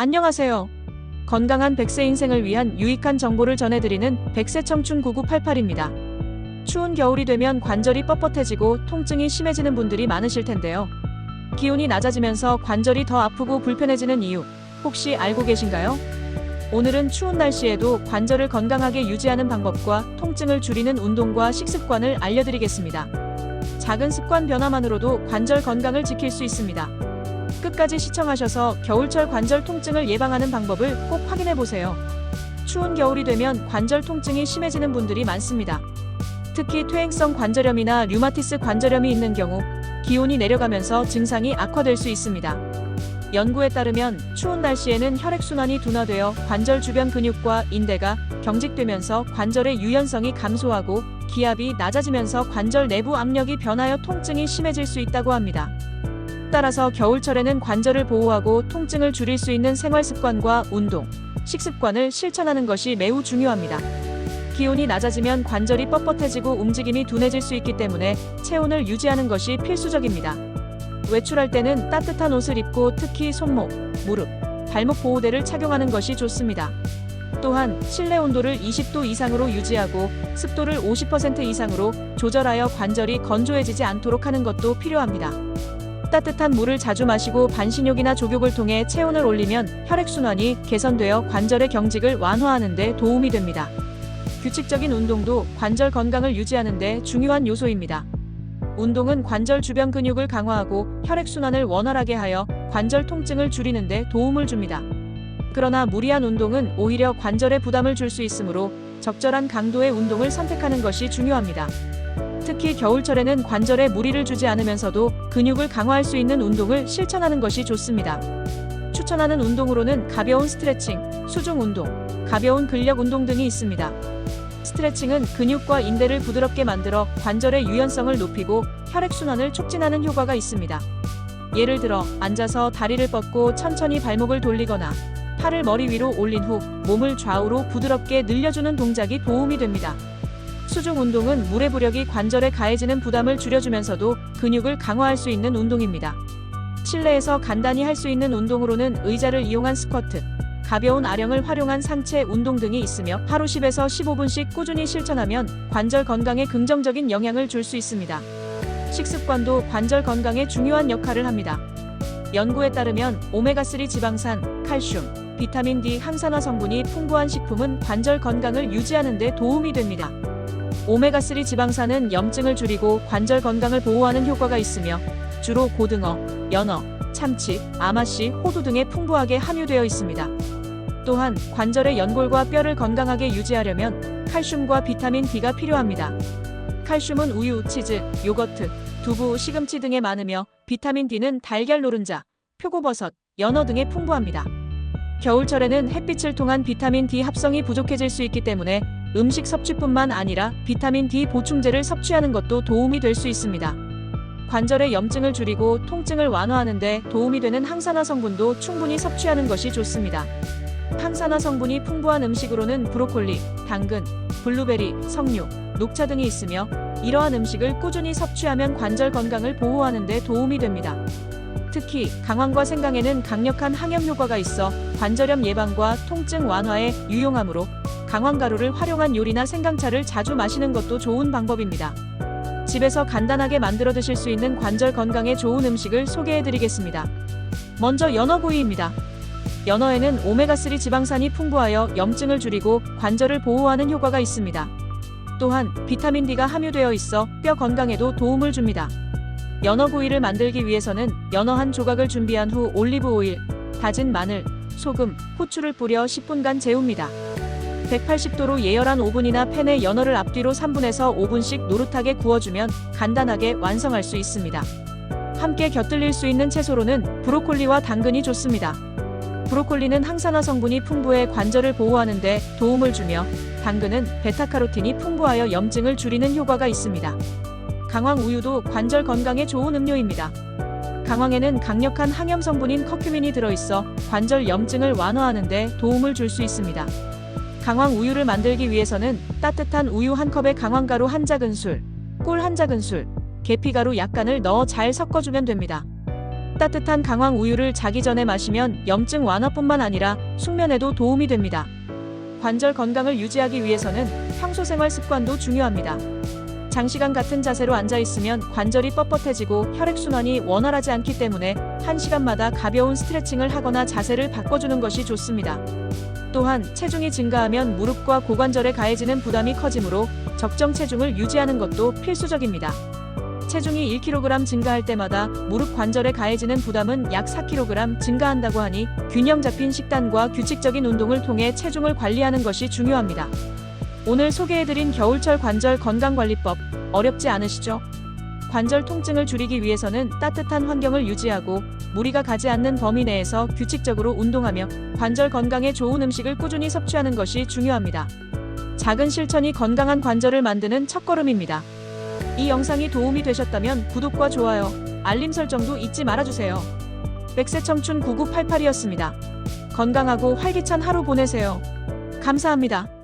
안녕하세요. 건강한 100세 인생을 위한 유익한 정보를 전해드리는 100세 청춘 9988입니다. 추운 겨울이 되면 관절이 뻣뻣해지고 통증이 심해지는 분들이 많으실 텐데요. 기온이 낮아지면서 관절이 더 아프고 불편해지는 이유 혹시 알고 계신가요? 오늘은 추운 날씨에도 관절을 건강하게 유지하는 방법과 통증을 줄이는 운동과 식습관을 알려드리겠습니다. 작은 습관 변화만으로도 관절 건강을 지킬 수 있습니다. 끝까지 시청하셔서 겨울철 관절 통증을 예방하는 방법을 꼭 확인해 보세요. 추운 겨울이 되면 관절 통증이 심해지는 분들이 많습니다. 특히 퇴행성 관절염이나 류마티스 관절염이 있는 경우 기온이 내려가면서 증상이 악화될 수 있습니다. 연구에 따르면 추운 날씨에는 혈액순환이 둔화되어 관절 주변 근육과 인대가 경직되면서 관절의 유연성이 감소하고 기압이 낮아지면서 관절 내부 압력이 변하여 통증이 심해질 수 있다고 합니다. 따라서 겨울철에는 관절을 보호하고 통증을 줄일 수 있는 생활 습관과 운동, 식습관을 실천하는 것이 매우 중요합니다. 기온이 낮아지면 관절이 뻣뻣해지고 움직임이 둔해질 수 있기 때문에 체온을 유지하는 것이 필수적입니다. 외출할 때는 따뜻한 옷을 입고 특히 손목, 무릎, 발목 보호대를 착용하는 것이 좋습니다. 또한 실내 온도를 20도 이상으로 유지하고 습도를 50% 이상으로 조절하여 관절이 건조해지지 않도록 하는 것도 필요합니다. 따뜻한 물을 자주 마시고 반신욕이나 족욕을 통해 체온을 올리면 혈액순환이 개선되어 관절의 경직을 완화하는 데 도움이 됩니다. 규칙적인 운동도 관절 건강을 유지하는 데 중요한 요소입니다. 운동은 관절 주변 근육을 강화하고 혈액순환을 원활하게 하여 관절 통증을 줄이는 데 도움을 줍니다. 그러나 무리한 운동은 오히려 관절에 부담을 줄 수 있으므로 적절한 강도의 운동을 선택하는 것이 중요합니다. 특히 겨울철에는 관절에 무리를 주지 않으면서도 근육을 강화할 수 있는 운동을 실천하는 것이 좋습니다. 추천하는 운동으로는 가벼운 스트레칭, 수중 운동, 가벼운 근력 운동 등이 있습니다. 스트레칭은 근육과 인대를 부드럽게 만들어 관절의 유연성을 높이고 혈액순환을 촉진하는 효과가 있습니다. 예를 들어 앉아서 다리를 뻗고 천천히 발목을 돌리거나 팔을 머리 위로 올린 후 몸을 좌우로 부드럽게 늘려주는 동작이 도움이 됩니다. 수중 운동은 물의 부력이 관절에 가해지는 부담을 줄여주면서도 근육을 강화할 수 있는 운동입니다. 실내에서 간단히 할 수 있는 운동으로는 의자를 이용한 스쿼트, 가벼운 아령을 활용한 상체 운동 등이 있으며 하루 10에서 15분씩 꾸준히 실천하면 관절 건강에 긍정적인 영향을 줄 수 있습니다. 식습관도 관절 건강에 중요한 역할을 합니다. 연구에 따르면 오메가3 지방산, 칼슘, 비타민 D 항산화 성분이 풍부한 식품은 관절 건강을 유지하는 데 도움이 됩니다. 오메가3 지방산은 염증을 줄이고 관절 건강을 보호하는 효과가 있으며 주로 고등어, 연어, 참치, 아마씨, 호두 등에 풍부하게 함유되어 있습니다. 또한 관절의 연골과 뼈를 건강하게 유지하려면 칼슘과 비타민 D가 필요합니다. 칼슘은 우유, 치즈, 요거트, 두부, 시금치 등에 많으며 비타민 D는 달걀 노른자, 표고버섯, 연어 등에 풍부합니다. 겨울철에는 햇빛을 통한 비타민 D 합성이 부족해질 수 있기 때문에 음식 섭취뿐만 아니라 비타민 D 보충제를 섭취하는 것도 도움이 될 수 있습니다. 관절의 염증을 줄이고 통증을 완화하는 데 도움이 되는 항산화 성분도 충분히 섭취하는 것이 좋습니다. 항산화 성분이 풍부한 음식으로는 브로콜리, 당근, 블루베리, 석류, 녹차 등이 있으며 이러한 음식을 꾸준히 섭취하면 관절 건강을 보호하는 데 도움이 됩니다. 특히 강황과 생강에는 강력한 항염 효과가 있어 관절염 예방과 통증 완화에 유용하므로 강황가루를 활용한 요리나 생강차를 자주 마시는 것도 좋은 방법입니다. 집에서 간단하게 만들어 드실 수 있는 관절 건강에 좋은 음식을 소개해 드리겠습니다. 먼저 연어구이입니다. 연어에는 오메가3 지방산이 풍부하여 염증을 줄이고 관절을 보호하는 효과가 있습니다. 또한 비타민 D가 함유되어 있어 뼈 건강에도 도움을 줍니다. 연어구이를 만들기 위해서는 연어 한 조각을 준비한 후 올리브 오일, 다진 마늘, 소금, 후추를 뿌려 10분간 재웁니다. 180도로 예열한 오븐이나 팬에 연어를 앞뒤로 3분에서 5분씩 노릇하게 구워주면 간단하게 완성할 수 있습니다. 함께 곁들일 수 있는 채소로는 브로콜리와 당근이 좋습니다. 브로콜리는 항산화 성분이 풍부해 관절을 보호하는 데 도움을 주며 당근은 베타카로틴이 풍부하여 염증을 줄이는 효과가 있습니다. 강황 우유도 관절 건강에 좋은 음료입니다. 강황에는 강력한 항염 성분인 커큐민이 들어있어 관절 염증을 완화하는 데 도움을 줄 수 있습니다. 강황 우유를 만들기 위해서는 따뜻한 우유 한 컵에 강황가루 한 작은술, 꿀 한 작은술, 계피가루 약간을 넣어 잘 섞어주면 됩니다. 따뜻한 강황 우유를 자기 전에 마시면 염증 완화뿐만 아니라 숙면에도 도움이 됩니다. 관절 건강을 유지하기 위해서는 평소 생활 습관도 중요합니다. 장시간 같은 자세로 앉아 있으면 관절이 뻣뻣해지고 혈액순환이 원활하지 않기 때문에 1시간마다 가벼운 스트레칭을 하거나 자세를 바꿔주는 것이 좋습니다. 또한 체중이 증가하면 무릎과 고관절에 가해지는 부담이 커지므로 적정 체중을 유지하는 것도 필수적입니다. 체중이 1kg 증가할 때마다 무릎 관절에 가해지는 부담은 약 4kg 증가한다고 하니 균형 잡힌 식단과 규칙적인 운동을 통해 체중을 관리하는 것이 중요합니다. 오늘 소개해드린 겨울철 관절 건강관리법 어렵지 않으시죠? 관절 통증을 줄이기 위해서는 따뜻한 환경을 유지하고 무리가 가지 않는 범위 내에서 규칙적으로 운동하며 관절 건강에 좋은 음식을 꾸준히 섭취하는 것이 중요합니다. 작은 실천이 건강한 관절을 만드는 첫걸음입니다. 이 영상이 도움이 되셨다면 구독과 좋아요, 알림 설정도 잊지 말아주세요. 백세 청춘 9988이었습니다. 건강하고 활기찬 하루 보내세요. 감사합니다.